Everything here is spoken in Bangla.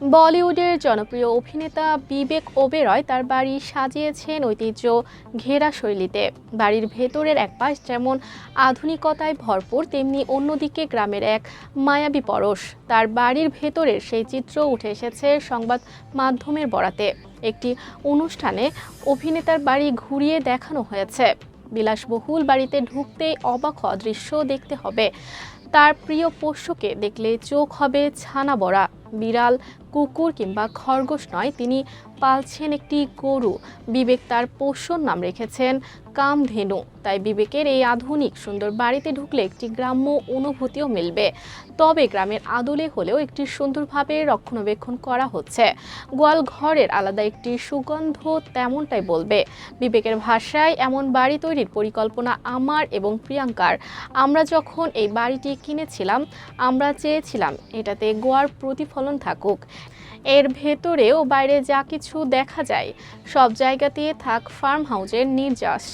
বলিউডের জনপ্রিয় অভিনেতা বিবেক ওবেরয় তার বাড়ি সাজিয়েছেন ঐতিহ্য ঘেরা শৈলীতে। বাড়ির ভেতরের এক পাশ যেমন আধুনিকতায় ভরপুর, তেমনি অন্যদিকে গ্রামের এক মায়াবী পরশ। তার বাড়ির ভেতরের সেই চিত্র উঠে এসেছে সংবাদ মাধ্যমের বরাতে। একটি অনুষ্ঠানে অভিনেতার বাড়ি ঘুরিয়ে দেখানো হয়েছে। বিলাসবহুল বাড়িতে ঢুকতেই অবাক দৃশ্য দেখতে হবে। তার প্রিয় পোষ্যকে দেখলে চোখ হবে ছানা বড়া। বিড়াল, কুকুর কিংবা খরগোশ নয়, তিনি পালছেন একটি গরু। বিবেক তার পোষণ নাম রেখেছেন কামধেনু। তাই বিবেকের এই আধুনিক সুন্দর বাড়িতে ঢুকলে একটি গ্রাম্য অনুভূতিও মিলবে। তবে গ্রামের আদলে হলেও একটি সুন্দরভাবে রক্ষণাবেক্ষণ করা হচ্ছে। গোয়াল ঘরের আলাদা একটি সুগন্ধ তেমনটাই বলবে, বিবেকের ভাষায় এমন বাড়ি তৈরির পরিকল্পনা আমার এবং প্রিয়াঙ্কার। আমরা যখন এই বাড়িটি কিনেছিলাম, আমরা চেয়েছিলাম এটাতে গোয়ার প্রতিফলন থাকুক। এর ভেতরেও বাইরে যা কিছু দেখা যায়, সব জায়গাতেই থাক ফার্ম হাউজের নির্যাস।